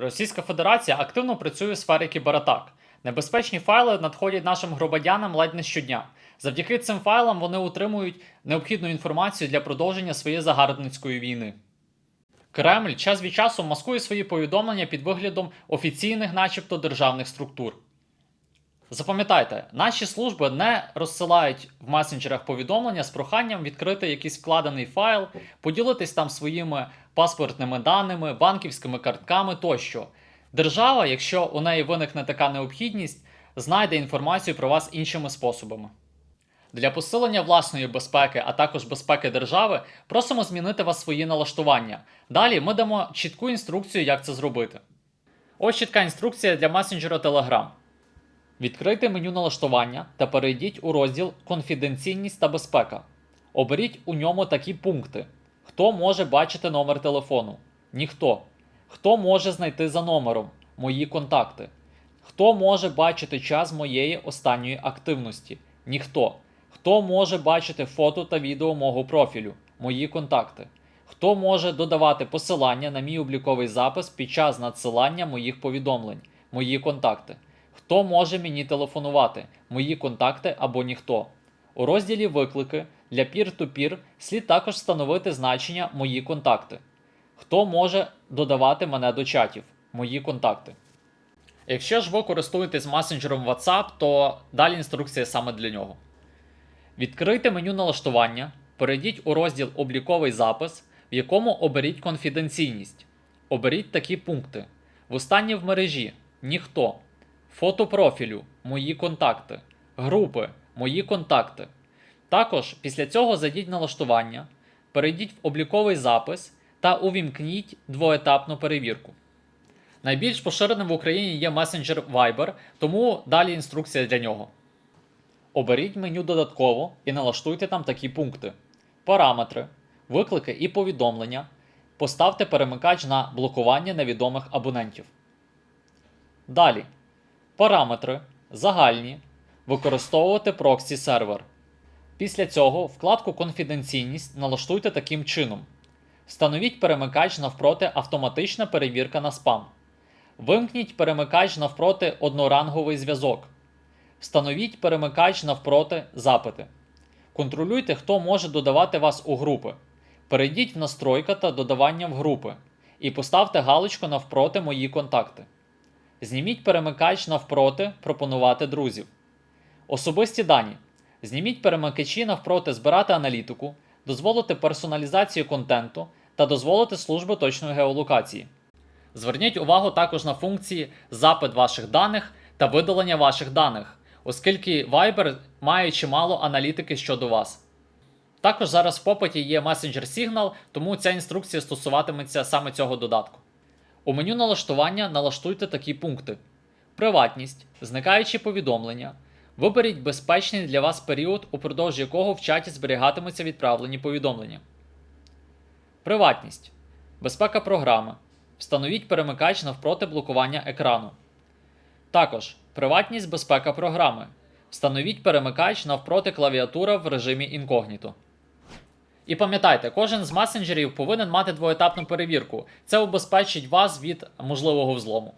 Російська Федерація активно працює у сфері кібератак. Небезпечні файли надходять нашим громадянам ледь не щодня. Завдяки цим файлам вони отримують необхідну інформацію для продовження своєї загарбницької війни. Кремль час від часу маскує свої повідомлення під виглядом офіційних, начебто, державних структур. Запам'ятайте, наші служби не розсилають в месенджерах повідомлення з проханням відкрити якийсь вкладений файл, поділитись там своїми паспортними даними, банківськими картками тощо. Держава, якщо у неї виникне така необхідність, знайде інформацію про вас іншими способами. Для посилення власної безпеки, а також безпеки держави, просимо змінити вас свої налаштування. Далі ми дамо чітку інструкцію, як це зробити. Ось чітка інструкція для месенджера Telegram. Відкрийте меню налаштування та перейдіть у розділ Конфіденційність та безпека. Оберіть у ньому такі пункти: Хто може бачити номер телефону? Ніхто. Хто може знайти за номером мої контакти? Хто може бачити час моєї останньої активності? Ніхто. Хто може бачити фото та відео мого профілю? Мої контакти. Хто може додавати посилання на мій обліковий запис під час надсилання моїх повідомлень? Мої контакти. Хто може мені телефонувати? Мої контакти або ніхто. У розділі Виклики для peer-to-peer слід також встановити значення Мої контакти. Хто може додавати мене до чатів? Мої контакти. Якщо ж ви користуєтесь месенджером WhatsApp, то далі інструкція саме для нього. Відкрийте меню налаштування, перейдіть у розділ Обліковий запис, в якому оберіть конфіденційність. Оберіть такі пункти: Востаннє в мережі ніхто. Фото профілю Мої контакти. Групи Мої контакти. Також після цього зайдіть налаштування, перейдіть в обліковий запис та увімкніть двоетапну перевірку. Найбільш поширеним в Україні є месенджер Viber, тому далі інструкція для нього. Оберіть меню додатково і налаштуйте там такі пункти: параметри, виклики і повідомлення. Поставте перемикач на блокування невідомих абонентів. Далі. Параметри. Загальні. Використовувати проксі сервер. Після цього вкладку Конфіденційність налаштуйте таким чином. Встановіть перемикач навпроти автоматична перевірка на спам. Вимкніть перемикач навпроти одноранговий зв'язок. Встановіть перемикач навпроти запити. Контролюйте, хто може додавати вас у групи. Перейдіть в настройка та додавання в групи і поставте галочку навпроти Мої контакти. Зніміть перемикач навпроти Пропонувати друзів. Особисті дані. Зніміть перемикачі навпроти збирати аналітику, дозволити персоналізацію контенту та дозволити службу точної геолокації. Зверніть увагу також на функції запит ваших даних та видалення ваших даних, оскільки Viber має чимало аналітики щодо вас. Також зараз в попиті є месенджер Signal, тому ця інструкція стосуватиметься саме цього додатку. У меню налаштування налаштуйте такі пункти: приватність, зникаючі повідомлення. Виберіть безпечний для вас період, упродовж якого в чаті зберігатимуться відправлені повідомлення. Приватність. Безпека програми. Встановіть перемикач навпроти блокування екрану. Також приватність безпека програми. Встановіть перемикач навпроти клавіатура в режимі інкогніто. І пам'ятайте, кожен з месенджерів повинен мати двоетапну перевірку. Це убезпечить вас від можливого взлому.